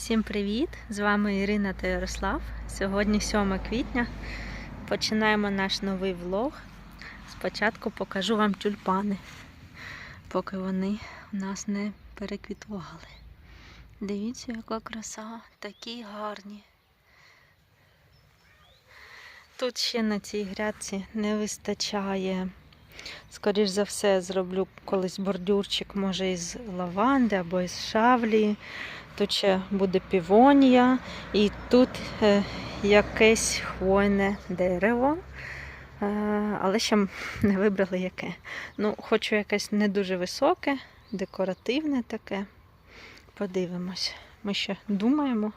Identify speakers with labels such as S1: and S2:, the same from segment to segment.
S1: Всім привіт! З вами Ірина та Ярослав. Сьогодні 7 квітня. Починаємо наш новий влог. Спочатку покажу вам тюльпани, поки вони у нас не переквітували. Дивіться, яка краса, такі гарні. Тут ще на цій грядці не вистачає. Скоріш за все, зроблю колись бордюрчик, може із лаванди або із шавлії. Тут ще буде півонія, і тут е, якесь хвойне дерево, е, але ще не вибрали яке. Ну, хочу якесь не дуже високе, декоративне таке. Подивимось. Ми ще думаємо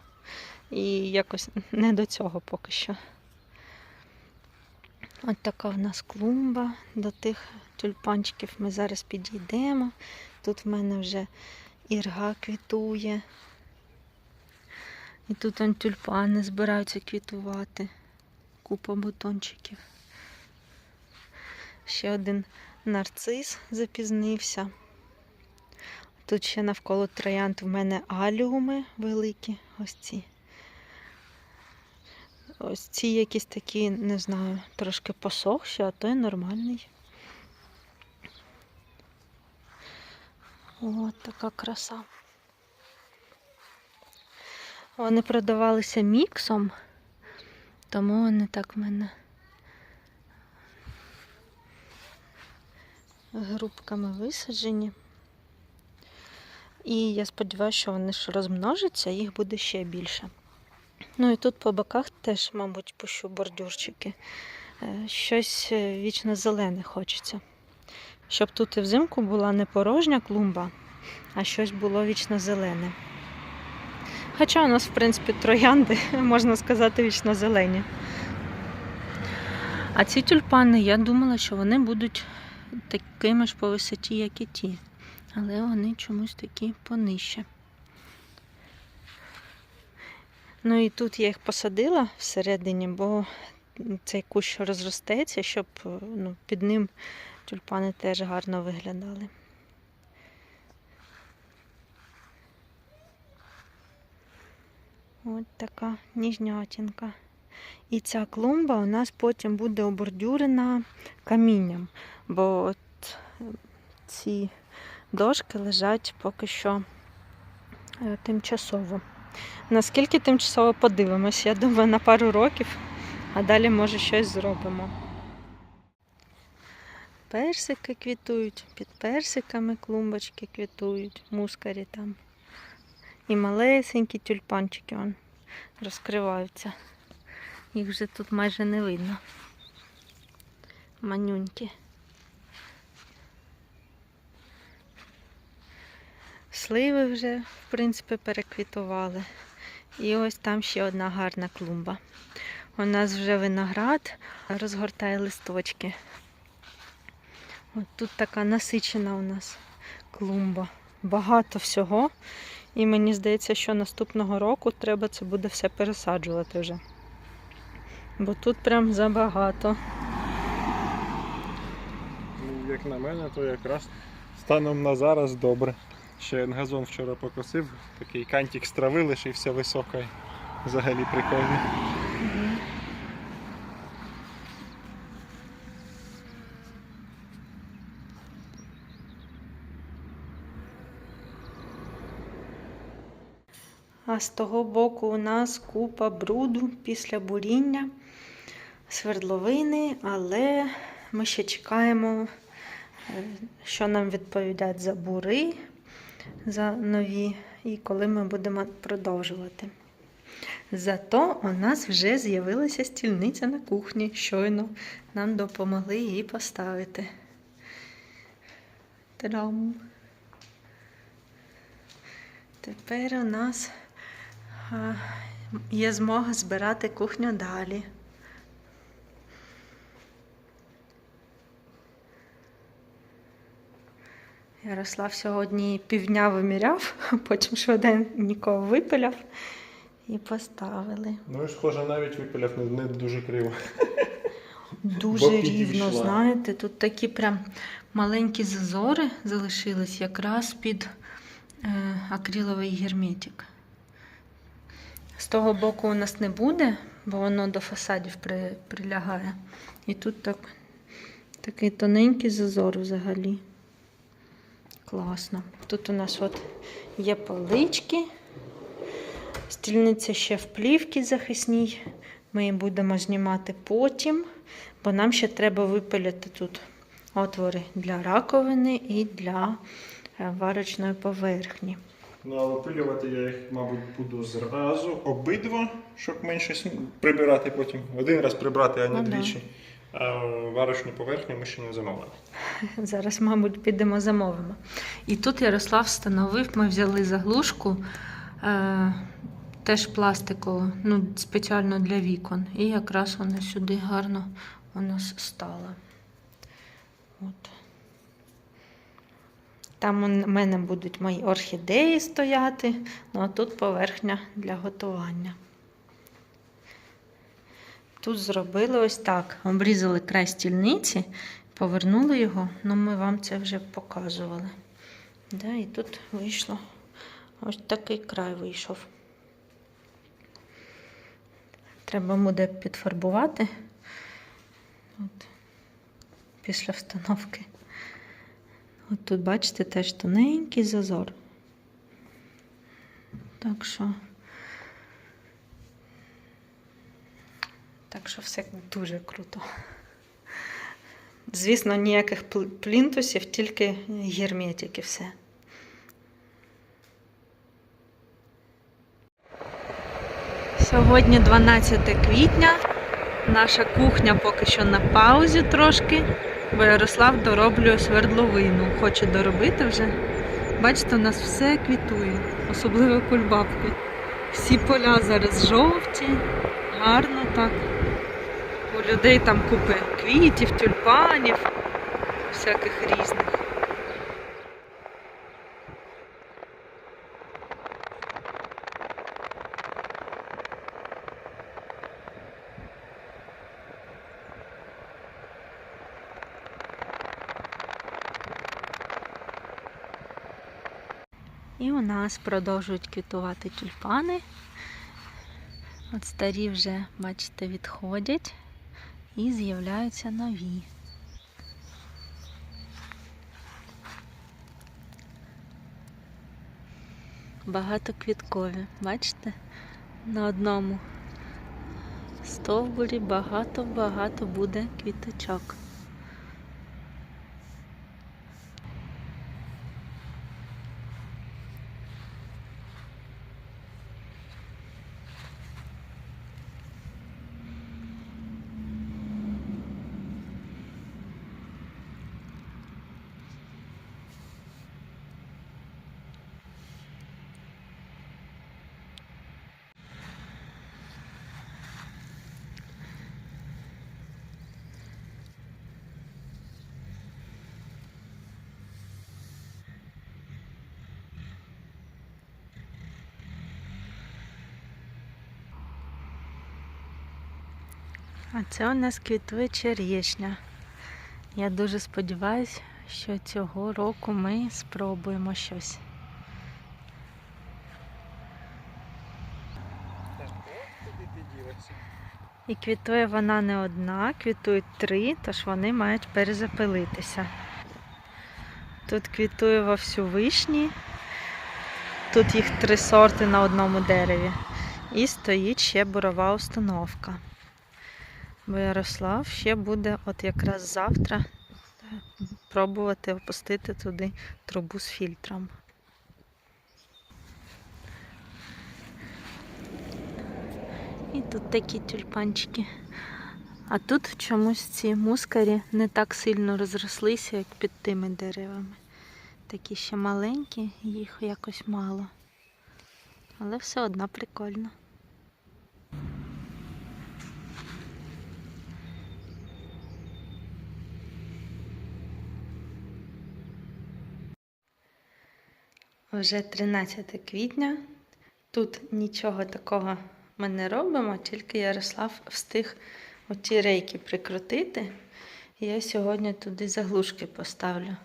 S1: і якось не до цього поки що. От така в нас клумба. До тих тюльпанчиків ми зараз підійдемо. Тут в мене вже ірга квітує. І тут он тюльпани збираються квітувати. Купа бутончиків. Ще один нарцис запізнився. Тут ще навколо троянд в мене аліуми великі. Ось ці. Ось ці якісь такі, не знаю, трошки посохші, а той нормальний. От така краса. Вони продавалися міксом, тому вони так в мене грубками висаджені. І я сподіваюся, що вони ж розмножаться, їх буде ще більше. Ну і тут по боках теж, мабуть, пущу бордюрчики. Е, Щось е, вічно зелене хочеться. Щоб тут і взимку була не порожня клумба, а щось було вічно зелене. Хоча у нас, в принципі, троянди, можна сказати, вічно зелені. А ці тюльпани, я думала, що вони будуть такими ж по висоті, як і ті. Але вони чомусь такі понижче. Ну і тут я їх посадила всередині, бо цей кущ розростеться, щоб ну, під ним тюльпани теж гарно виглядали. От така ніжнятінка. І ця клумба у нас потім буде обордюрена камінням, бо от е, ці дошки лежать поки що е, тимчасово. Наскільки тимчасово подивимось, я думаю, на пару років, а далі може щось зробимо. Персики квітують, під персиками клумбочки квітують, мускарі там. І малесенькі тюльпанчики вон, розкриваються. Їх вже тут майже не видно. Манюнькі. Сливи вже, в принципі, переквітували. І ось там ще одна гарна клумба. У нас вже виноград розгортає листочки. От тут така насичена у нас клумба. Багато всього. І мені здається, що наступного року треба це буде все пересаджувати вже. Бо тут прям забагато.
S2: Ну, як на мене, то якраз станом на зараз добре. Ще газон вчора покосив, такий кантик з трави лишився високий. Взагалі прикольний.
S1: А з того боку у нас купа бруду після буріння, свердловини, але ми ще чекаємо, е, що нам відповідають за бури, за нові, і коли ми будемо продовжувати. Зато у нас вже з'явилася стільниця на кухні. Щойно нам допомогли її поставити. Та-дам! Тепер у нас є змога збирати кухню далі. Ярослав сьогодні півдня виміряв, потім швиденько випиляв і поставили.
S2: Ну і схоже, навіть випиляв не, не дуже криво.
S1: Дуже
S2: Бо
S1: рівно,
S2: підійшла.
S1: знаєте, тут такі прям маленькі зазори залишились якраз під е, акриловий герметик. З того боку у нас не буде, бо воно до фасадів при, прилягає. І тут так, такий тоненький зазор взагалі. Класно. Тут у нас от є полички. Стільниця ще в плівці захисній. Ми її будемо знімати потім, бо нам ще треба випиляти тут отвори для раковини і для е, варочної поверхні.
S2: Ну, а випилювати я їх, мабуть, буду зразу обидва, щоб менше сні- прибирати потім. Один раз прибрати, а не
S1: да.
S2: двічі. А варочну поверхню ми ще не замовили.
S1: Зараз, мабуть, підемо замовимо. І тут Ярослав встановив, ми взяли заглушку, е, теж пластикову, ну, спеціально для вікон. І якраз вона сюди гарно у нас стала. От. Там у мене будуть мої орхідеї стояти, ну а тут поверхня для готування. Тут зробили ось так: обрізали край стільниці, повернули його, ну ми вам це вже показували. Да, і тут вийшло ось такий край вийшов. Треба буде підфарбувати От, після встановки. От тут, бачите, теж тоненький зазор. Так що. Так що все дуже круто. Звісно, ніяких плінтусів, тільки герметики все. Сьогодні 12 квітня. Наша кухня поки що на паузі трошки, бо Ярослав дороблює свердловину. Хоче доробити вже. Бачите, у нас все квітує, особливо кульбабки. Всі поля зараз жовті, гарно так. У людей там купи квітів, тюльпанів, всяких різних. І у нас продовжують квітувати тюльпани. От старі вже, бачите, відходять і з'являються нові. Багатоквіткові, бачите? На одному стовбурі багато-багато буде квіточок. А це у нас квітує черешня. Я дуже сподіваюся, що цього року ми спробуємо щось. І квітує вона не одна, квітують три, тож вони мають перезапилитися. Тут квітує вовсю вишні, тут їх три сорти на одному дереві. І стоїть ще бурова установка. Бо Ярослав ще буде от якраз завтра пробувати опустити туди трубу з фільтром. І тут такі тюльпанчики. А тут чомусь ці мускарі не так сильно розрослися, як під тими деревами. Такі ще маленькі, їх якось мало. Але все одно прикольно. Вже 13 квітня. Тут нічого такого ми не робимо, тільки Ярослав встиг оті рейки прикрутити. І я сьогодні туди заглушки поставлю.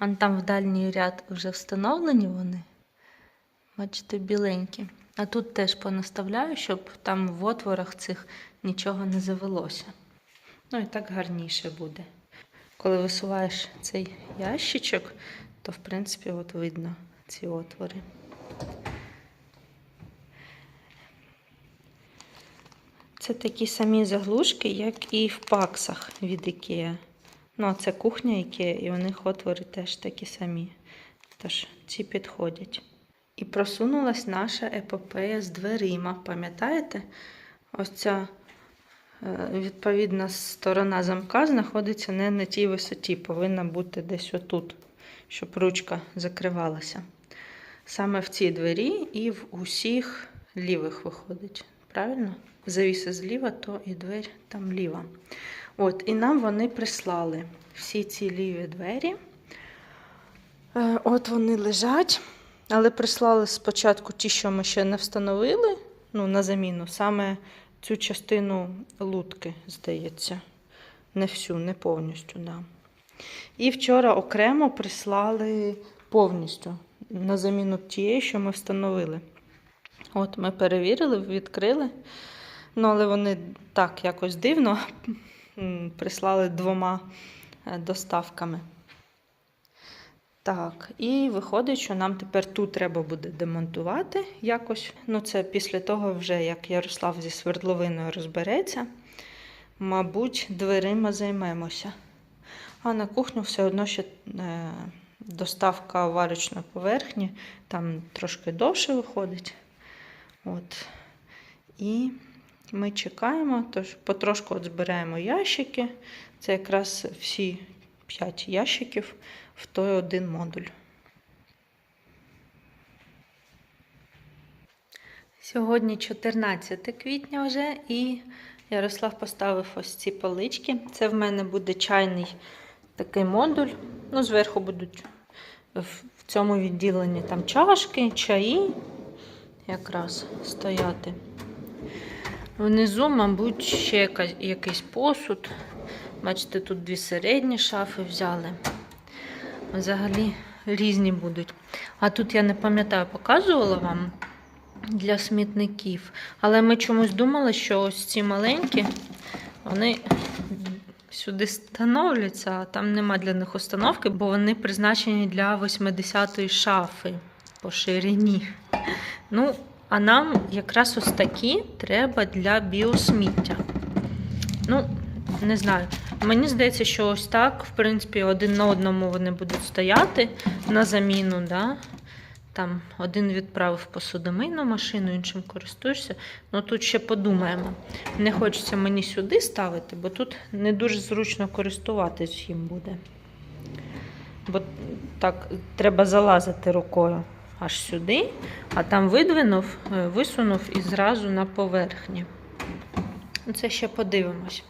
S1: Вон там в дальній ряд вже встановлені вони. Бачите, біленькі. А тут теж понаставляю, щоб там в отворах цих нічого не завелося. Ну і так гарніше буде. Коли висуваєш цей ящичок, то в принципі от видно ці отвори. Це такі самі заглушки, як і в паксах від IKEA. Ну, а це кухня IKEA, і у них отвори теж такі самі. Тож ці підходять. І просунулась наша епопея з дверима. Пам'ятаєте? Ось ця е, відповідна сторона замка знаходиться не на тій висоті, повинна бути десь отут, щоб ручка закривалася. Саме в цій двері і в усіх лівих виходить. Правильно? Завіса зліва, то і двері там ліва. От, і нам вони прислали всі ці ліві двері. Е, От вони лежать, але прислали спочатку ті, що ми ще не встановили, ну, на заміну, саме цю частину лутки, здається. Не всю, не повністю, да. І вчора окремо прислали повністю на заміну тієї, що ми встановили. От ми перевірили, відкрили. Ну, але вони так якось дивно прислали двома е, доставками. Так, і виходить, що нам тепер тут треба буде демонтувати якось. Ну, це після того, вже як Ярослав зі свердловиною розбереться. Мабуть, дверима займемося. А на кухню все одно ще е, доставка варочної поверхні, там трошки довше виходить. От. І ми чекаємо, тож потрошку от збираємо ящики. Це якраз всі 5 ящиків в той один модуль. Сьогодні 14 квітня вже, і Ярослав поставив ось ці полички. Це в мене буде чайний такий модуль. Ну, зверху будуть в цьому відділенні там чашки, чаї якраз стояти. Внизу, мабуть, ще якийсь посуд. Бачите, тут дві середні шафи взяли. Взагалі різні будуть. А тут я не пам'ятаю, показувала вам для смітників. Але ми чомусь думали, що ось ці маленькі, вони сюди встановлюються, а там нема для них установки, бо вони призначені для 80-ї шафи по ширині. Ну, а нам якраз ось такі треба для біосміття. Ну, не знаю. Мені здається, що ось так, в принципі, один на одному вони будуть стояти на заміну. Да? Там один відправив посудомийну машину, іншим користуєшся. Ну тут ще подумаємо. Не хочеться мені сюди ставити, бо тут не дуже зручно користуватись їм буде. Бо так треба залазити рукою аж сюди, а там видвинув, е, висунув і зразу на поверхні. Це ще подивимось.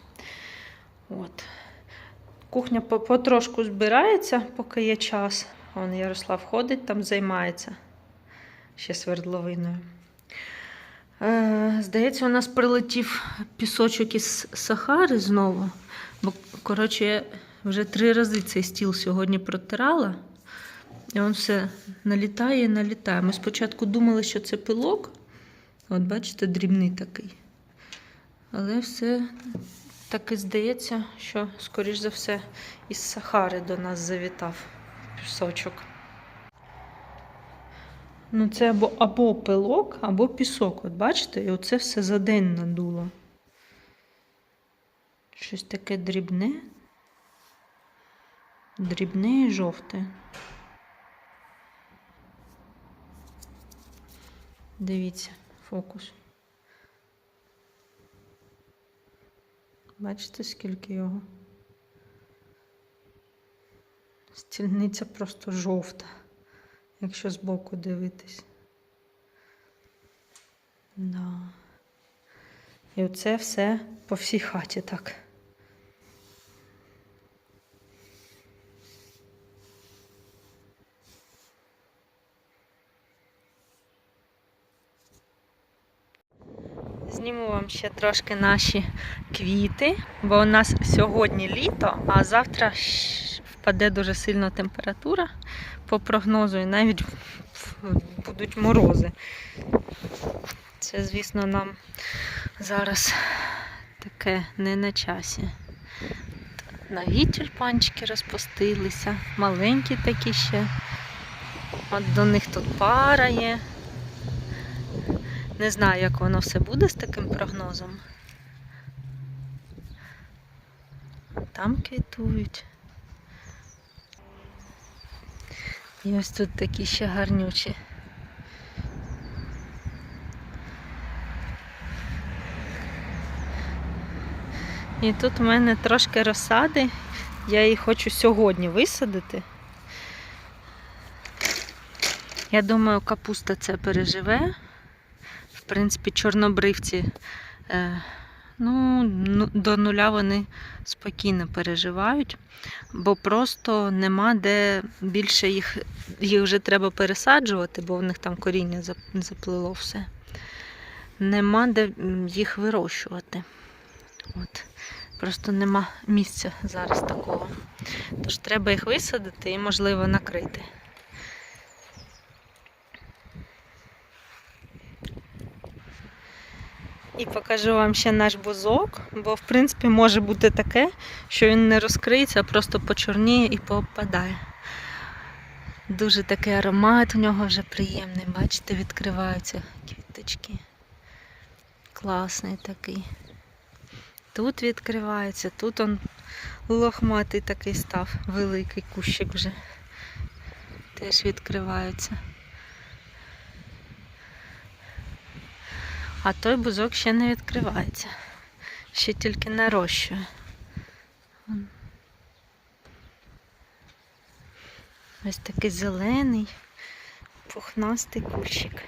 S1: От. Кухня потрошку збирається, поки є час. Вон Ярослав ходить, там займається ще свердловиною. Е, здається, у нас прилетів пісочок із Сахари знову. Бо, коротше, я вже три рази цей стіл сьогодні протирала. І він все налітає і налітає. Ми спочатку думали, що це пилок. От бачите, дрібний такий. Але все таки здається, що, скоріш за все, із Сахари до нас завітав пісочок. Ну, це або, або пилок, або пісок. От бачите, і оце все за день надуло. Щось таке дрібне. Дрібне і жовте. Дивіться, фокус. Бачите, скільки його? Стільниця просто жовта, якщо збоку дивитись. Да. І оце все по всій хаті так. Зніму вам ще трошки наші квіти, бо у нас сьогодні літо, а завтра щ- впаде дуже сильно температура по прогнозу, і навіть будуть морози. Це, звісно, нам зараз таке не на часі. Нові тюльпанчики розпустилися, маленькі такі ще. От до них тут пара є. Не знаю, як воно все буде з таким прогнозом. Там квітують. І ось тут такі ще гарнючі. І тут у мене трошки розсади. Я її хочу сьогодні висадити. Я думаю, капуста це переживе. В принципі, чорнобривці е, ну, ну, до нуля вони спокійно переживають, бо просто нема де більше їх, їх вже треба пересаджувати, бо в них там коріння заплило все. Нема де їх вирощувати. От. Просто нема місця зараз такого. Тож треба їх висадити і, можливо, накрити. І покажу вам ще наш бузок, бо в принципі може бути таке, що він не розкриється, а просто почорніє і поопадає. Дуже такий аромат у нього вже приємний. Бачите, відкриваються квіточки. Класний такий. Тут відкривається, тут он лохматий такий став, великий кущик вже. Теж відкривається. А той бузок ще не відкривається. Ще тільки нарощує. Ось такий зелений, пухнастий кущик.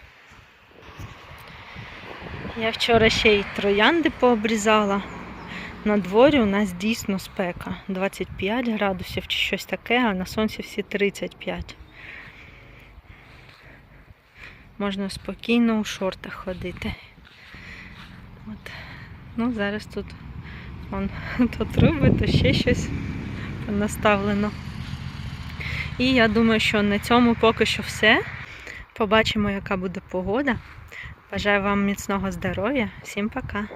S1: Я вчора ще й троянди пообрізала. На дворі у нас дійсно спека. 25 градусів чи щось таке, а на сонці всі 35. Можна спокійно у шортах ходити. От. Ну, зараз тут вон, то труби, то ще щось наставлено. І я думаю, що на цьому поки що все. Побачимо, яка буде погода. Бажаю вам міцного здоров'я. Всім пока!